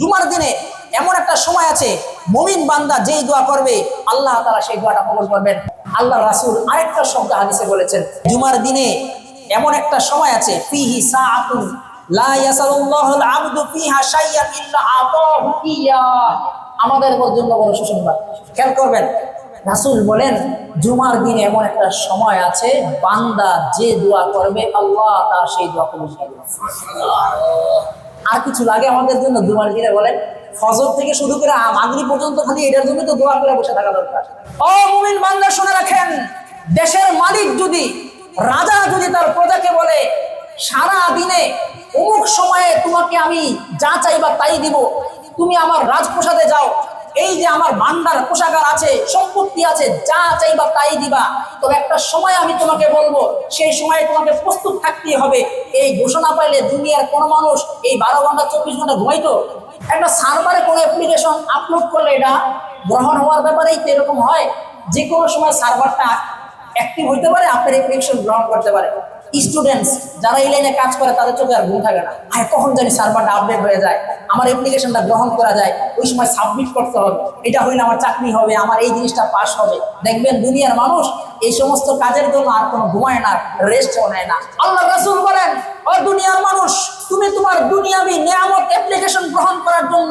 জুমার দিনে এমন একটা সময় আছে, মমিন বান্দা যেই দোয়া করবে, আল্লাহ তারা সেই দোয়াটা কবুল করবেন। আল্লাহ রাসূল আরেকটা শব্দ হাদিসে বলেছেন, জুমার দিনে এমন একটা সময় আছে, ফিহি আমাদের জন্য বড় সুসংবাদ। খেয়াল করবেন, রাসূল বলেন, জুমার দিনে এমন একটা সময় আছে, বান্দা যে দোয়া করবে, আল্লাহ তার সেই দোয়া কবুল করবে। আর কিছু লাগে আমাদের জন্য? দুমার দিনে বলেন, ফজর থেকে শুরু করে মাগরি পর্যন্ত খালি এটার জন্য তো দোয়া করে বসে থাকা দরকার। অমিন বান্দা, শুনে রাখেন, দেশের মালিক যদি, রাজা যদি তার প্রজাকে বলে, সারা দিনে অমুক সময়ে তোমাকে আমি যা চাইবা তাই দিব, তুমি আমার রাজপ্রসাদে যাও এই যে আমার ভান্ডার কোষাগার আছে, সম্পত্তি আছে, যা চাইবা তাই দিবা। তবে একটা সময় আমি তোমাকে বলব, সেই সময় তোমাকে প্রস্তুত থাকতে হবে। এই ঘোষণা পাইলে দুনিয়ার কোনো মানুষ এই বারো ঘণ্টা, চব্বিশ ঘণ্টা ঘুমাইতো? একটা সার্ভারে কোনো অ্যাপ্লিকেশন আপলোড করলে এটা গ্রহণ হওয়ার ব্যাপারেই তো এরকম হয়। যে কোনো সময় সার্ভারটা অ্যাক্টিভ হইতে পারে, আপনার অ্যাপ্লিকেশন গ্রহণ করতে পারে। স্টুডেন্টস যারা এই লাইনে কাজ করে, তাদের চোখে আর ঘুম থাকে না। আর কখন জানি সার্ভারটা আপডেট হয়ে যায়। আমার অ্যাপ্লিকেশনটা গ্রহণ করা যায়। ওই সময় সাবমিট করতে হবে। এটা হইলে আমার চাকরি হবে, আমার এই জিনিসটা পাস হবে। দেখবেন দুনিয়ার মানুষ এই সমস্ত কাজের জন্য আর কোনো ঘুমায় না রেস্ট নেয় না। আল্লাহ রাসূল বলেন ও দুনিয়ার মানুষ, তুমি তোমার দুনিয়াবি নিয়ামত অ্যাপ্লিকেশন গ্রহণ করার জন্য,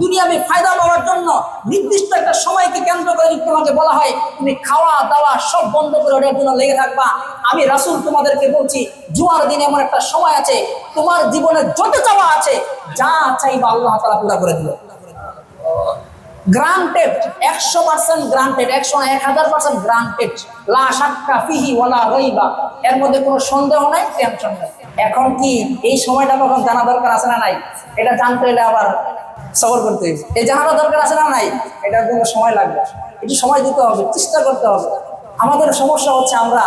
দুনিয়াবি ফায়দা পাওয়ার জন্য নির্দিষ্ট একটা সময়কে কেন্দ্র করে তোমাকে বলা হয়, তুমি খাওয়া, দাওয়া সব বন্ধ করে ওটার জন্য লেগে থাকবা। আমি রাসূল তোমাদেরকে বলছি জুয়ার দিন এমন একটা সময় আছে, তোমার জীবনে যত চাওয়া আছে, যা চাইবা আল্লাহ তাআলা পুরো করে দিল গ্রান্টেড একশো পার্সেন্ট গ্রান্টেড একশো এক হাজার পার্সেন্ট গ্রান্টেড লা সাক্কা ফিহি ওয়ালা রইবা এর মধ্যে কোনো সন্দেহ নাই টেনশন নাই। এখন কি এই সময়টা কখন জানা দরকার আছে না নাই? এটা জানতে হলে আবার সবর করতে এই জানাটা দরকার আছে না নাই? এটার জন্য সময় লাগবে। একটু সময় দিতে হবে, চেষ্টা করতে হবে। আমাদের সমস্যা হচ্ছে আমরা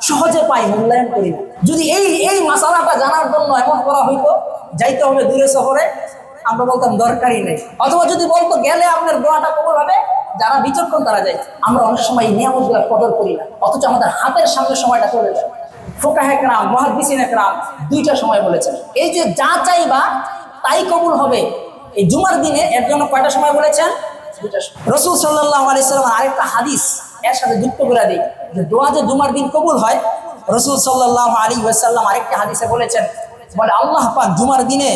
সহজে পাই, মূল্যায়ন করি যদি এই এই মাসালাটা জানার জন্য এমন করা হইতো, যাইতে হবে দূরে শহরে, আমরা বলতাম দরকারই নেই। অথবা যদি বলতো, গেলে আপনার দোয়াটা কবর হবে, যারা বিচক্ষণ তারা যায়। আমরা অনেক সময় এই নিয়ামতগুলো কদর করি না। অথচ আমাদের হাতের সামনে সময়টা চলে যায়। ফোকা একরাম মহাদিসিন একরাম দুইটা সময় বলেছেন। এই যে যা চাইবা, তাই কবুল হবে। এই জুমার দিনে এর জন্য কয়টা সময় বলেছেন? রসুল সাল্লাহ আলাইসাল্লাম আরেকটা হাদিস এর সাথে যুক্ত করে দিই। যে দোয়া যে জুমার দিন কবুল হয়, রসুল সাল্লাহ আলী ওয়াসাল্লাম আরেকটা হাদিসে বলেছেন, বলে আল্লাহ পাক জুমার দিনে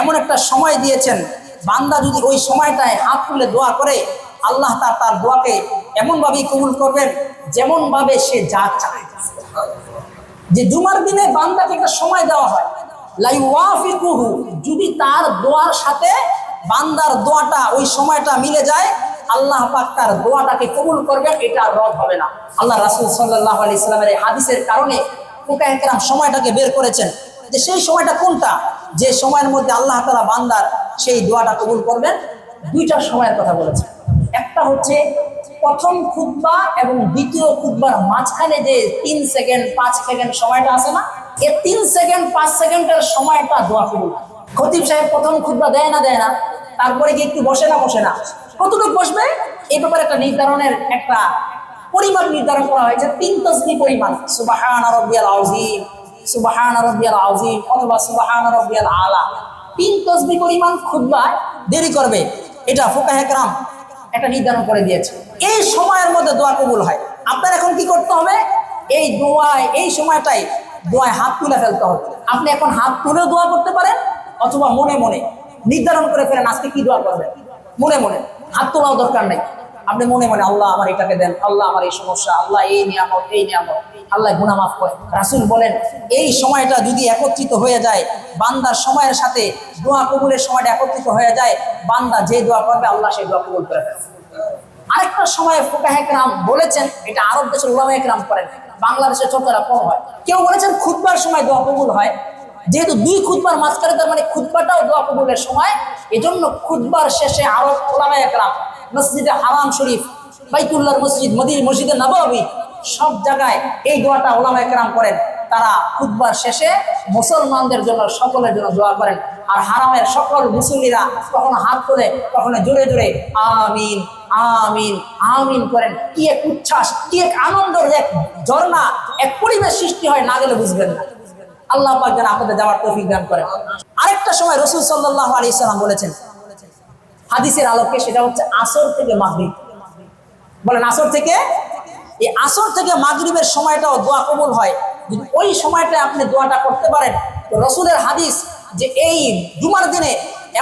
এমন একটা সময় দিয়েছেন, বান্দা যদি ওই সময়টায় হাত তুলে দোয়া করে, আল্লাহ তার তার দোয়াকে এমনভাবেই কবুল করবেন, যেমনভাবে সে যা যে জুমার দিনে বান্দাকে একটা সময় দেওয়া হয়। লাইওয়াফিকুহু, যদি তার দোয়ার সাথে বান্দার দোয়াটা, ওই সময়টা মিলে যায়, আল্লাহ পাক তার দোয়াটাকে কবুল করবেন, এটা রদ হবে না। আল্লাহ রাসূল সাল্লাল্লাহু আলাইহি সাল্লামের এই হাদিসের কারণে ফুকা একরাম সময়টাকে বের করেছেন যে সেই সময়টা কোনটা? যে সময়ের মধ্যে আল্লাহ তাআলা বান্দার সেই দোয়াটা কবুল করবেন, দুইটা সময়ের কথা বলেছেন। একটা হচ্ছে প্রথম খুতবা এবং দ্বিতীয় খুতবার মাঝখানে যে তিন সেকেন্ড, পাঁচ সেকেন্ড সময়টা আছে না এই তিন সেকেন্ড, পাঁচ সেকেন্ডের সময়টা দোয়া কবুল খতিব সাহেব প্রথম খুতবা দেয় না দেয় না। তারপরে কি একটু বসে না বসে না? কতটুকু বসবে? এই ব্যাপারে একটা নির্ধারণের একটা পরিমাণ নির্ধারণ করা হয়েছে, তিন তসবি পরিমাণ। সুবাহান রব্বিয়াল আউজিম সুবাহান রব্বিয়াল আউজিম অথবা সুবাহান রব্বিয়াল আলা। তিন তসবি পরিমাণ খুতবায় দেরি করবে। এটা ফোকা একরাম একটা নির্ধারণ করে দিয়েছে। এই সময়ের মধ্যে দোয়া কবুল হয়। আপনার এখন কি করতে হবে? এই দোয়ায়, এই সময়টাই দোয়ায় হাত তুলে ফেলতে হবে। আপনি এখন হাত তুলেও দোয়া করতে পারেন, অথবা মনে মনে নির্ধারণ করে ফেলেন আজকে কি দোয়া করবেন। মনে মনে হাত তোলাও দরকার নেই। আপনি মনে মনে আল্লাহ আমার এটাকে দেন, আল্লাহ আমার এই সমস্যা, আল্লাহ এই নিয়ামত এই নিয়ামত, আল্লাহ গুনা মাফ করে রাসুল বলেন, এই সময়টা যদি একত্রিত হয়ে যায়, বান্দার সময়ের সাথে দোয়া কবুলের সময়টা একত্রিত হয়ে যায়, বান্দা যে দোয়া করবে, আল্লাহ সেই দোয়া কবুল করে আরেকটা সময় ফোকা একরাম বলেছেন, এটা আরব দেশের উলামা একরাম করেন বাংলাদেশের চোখেরা কম হয়। কেউ বলেছেন খুতবার সময় দোয়া কবুল হয়, যেহেতু দুই খুতবার মাঝখানে, তার মানে খুতবাটাও দোয়া কবুলের সময়, এজন্য খুতবার শেষে আরব ওলামা একরাম মসজিদে হারাম শরীফ, বাইতুল্লাহর মসজিদ মদির মসজিদে নবাবী, সব জায়গায় এই দোয়াটা ওলামা একরাম করেন। তারা খুতবার শেষে মুসলমানদের জন্য, সকলের জন্য দোয়া করেন। আর হারামের সকল মুসল্লিরা কখনো হাত তোলে, কখনো জোরে জোরে আমিন আমিন আমিন করেন। কি এক উচ্ছ্বাস, কি এক আনন্দের এক ঝর্ণা, এক পরিবেশ সৃষ্টি হয় না গেলে বুঝবেন না। আল্লাহ আপনাদের যাওয়ার তৌফিক দান করেন। আরেকটা সময় রসুল সাল্লাহ আলী ইসলাম বলেছেন হাদিসের আলোকে সেটা হচ্ছে আসর থেকে মাগরিব। বলেন, আসর থেকে? এই আসর থেকে মাগরিবের সময়টাও দোয়া কবুল হয়। যদি ওই সময়টা আপনি দোয়াটা করতে পারেন রসুলের হাদিস যে এই জুমার দিনে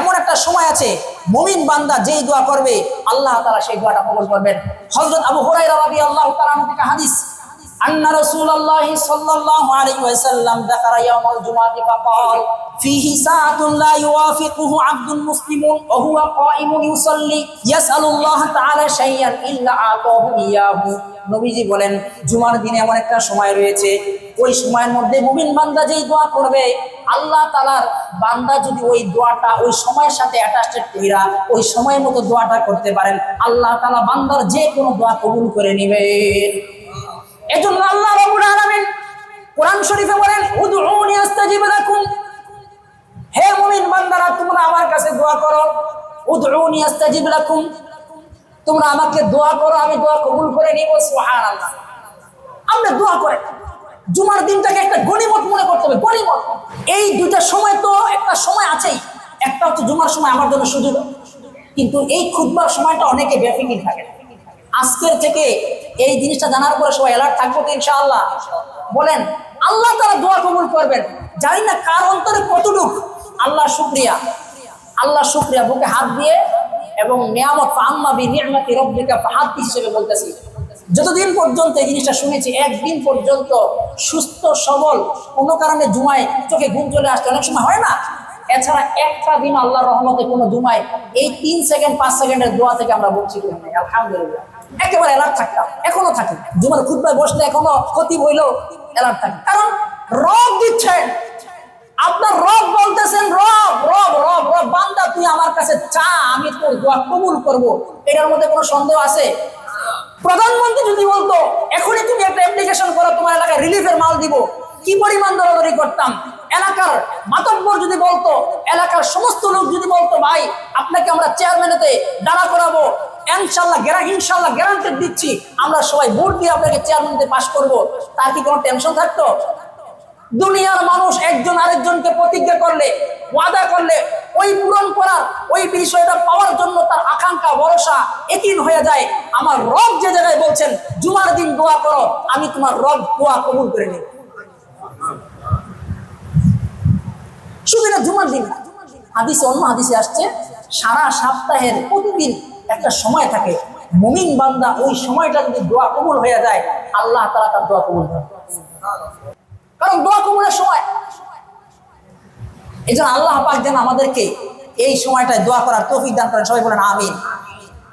এমন একটা সময় আছে, মমিন বান্দা যেই দোয়া করবে, আল্লাহ তারা সেই দোয়াটা কবুল করবেন। হজরত আবু হুরাইরা রাদিয়াল্লাহু তাআলা থেকে হাদিস أن رسول الله صلى الله عليه وسلم ذكر يوم الجمعة فقال فيه ساعة لا يوافقه عبد مسلم وهو قائم يصلي يسأل الله تعالى شيئا إلا أعطاه إياه নবীজি বলেন জুমার দিনে এমন একটা সময় রয়েছে ওই সময়ের মধ্যে মুমিন বান্দা যেই দোয়া করবে আল্লাহ তালার বান্দা যদি ওই দোয়াটা ওই সময়ের সাথে অ্যাটাচড কইরা ওই সময়ের মতো দোয়াটা করতে পারেন আল্লাহ তালা বান্দার যে কোনো দোয়া কবুল করে নেবেন এজন্য আল্লাহ রাব্বুল আলামিন কোরআন শরীফে বলেন, উদউনি আস্তাজিব লাকুম। হে মুমিন বান্দারা, তোমরা আমার কাছে দোয়া করো। উদউনি আস্তাজিব লাকুম। তোমরা আমাকে দোয়া করো, আমি দোয়া কবুল করে নিব, সুবহানাল্লাহ। আমরা দোয়া করেন জুমার দিনটাকে একটা গণিমত মনে করতে হবে, গণিমত। এই দুইটা সময় তো একটা সময় আছেই। একটা হচ্ছে জুমার সময়, আমার জন্য সুযোগ। কিন্তু এই খুদবার সময়টা অনেকে বেফিকির থাকে। আজকের থেকে এই জিনিসটা জানার পরে সবাই অ্যালার্ট থাকব তো ইনশাআল্লাহ? বলেন, আল্লাহ তারা দোয়া কবুল করবেন। জানি না কার অন্তরে কতটুক। আল্লাহ শুক্রিয়া। আল্লাহ শুক্রিয়া, বুকে হাত দিয়ে এবং নিয়ামত আম্মা বি নিয়ামতি রব্বিকা হাত হিসেবে বলতেছি। যতদিন পর্যন্ত এই জিনিসটা শুনেছি, একদিন পর্যন্ত সুস্থ, সবল, কোনো কারণে জুমায় চোখে ঘুম চলে আসছে অনেক সময় হয় না? এছাড়া একটা দিন আল্লাহর রহমতে কোনো জুমায় এই তিন সেকেন্ড, পাঁচ সেকেন্ডের দোয়া থেকে আমরা বলছি নাই, আলহামদুলিল্লাহ। একেবারে অ্যালার্ট থাকতাম এখনও থাকি। জুমার খুদ্ায় বসলে এখনও ক্ষতি হইলেও অ্যালার্ট থাকি। কারণ রব দিচ্ছেন। আপনার রব বলতেছেন, রব রব রব রব, বান্দা, তুই আমার কাছে চা, আমি তোর দোয়া কবুল করব। এটার মধ্যে কোনো সন্দেহ আছে? প্রধানমন্ত্রী যদি বলতো, এখনই তুমি একটা অ্যাপ্লিকেশন করো, তোমার এলাকায় রিলিফের মাল দিব। কি পরিমাণ দরাদরি করতাম? এলাকার মাতব্বর যদি বলতো, এলাকার সমস্ত লোক যদি বলতো, ভাই, আপনাকে আমরা চেয়ারম্যানেতে দাঁড়া করাবো, ইনশাল্লাহ গ্যারা, ইনশাল্লাহ গ্যারান্টেড দিচ্ছি, আমরা সবাই ভোট দিয়ে আপনাকে চেয়ারম্যানতে পাশ করব। তার কি কোনো টেনশন থাকতো? দুনিয়ার মানুষ একজন আরেকজনকে প্রতিজ্ঞা করলে, ওয়াদা করলে, ওই পূরণ করার, ওই বিষয়টা পাওয়ার জন্য তার আকাঙ্ক্ষা, ভরসা একিন হয়ে যায়। আমার রব যে জায়গায় বলছেন, জুমার দিন দোয়া করো, আমি তোমার রব দোয়া কবুল করে নিই শুধু না, জুমার দিন। হাদিসে, অন্য হাদিসে আসছে, সারা সপ্তাহের প্রতিদিন একটা সময় থাকে। মুমিন বান্দা ওই সময়টা যদি দোয়া কবুল হয়ে যায়, আল্লাহ তারা তার দোয়া কবুল করে কারণ দোয়া কবুলের সময়। এই জন্য আল্লাহ পাক যেন আমাদেরকে এই সময়টায় দোয়া করার তৌফিক দান করেন। সবাই বলেন, আমিন।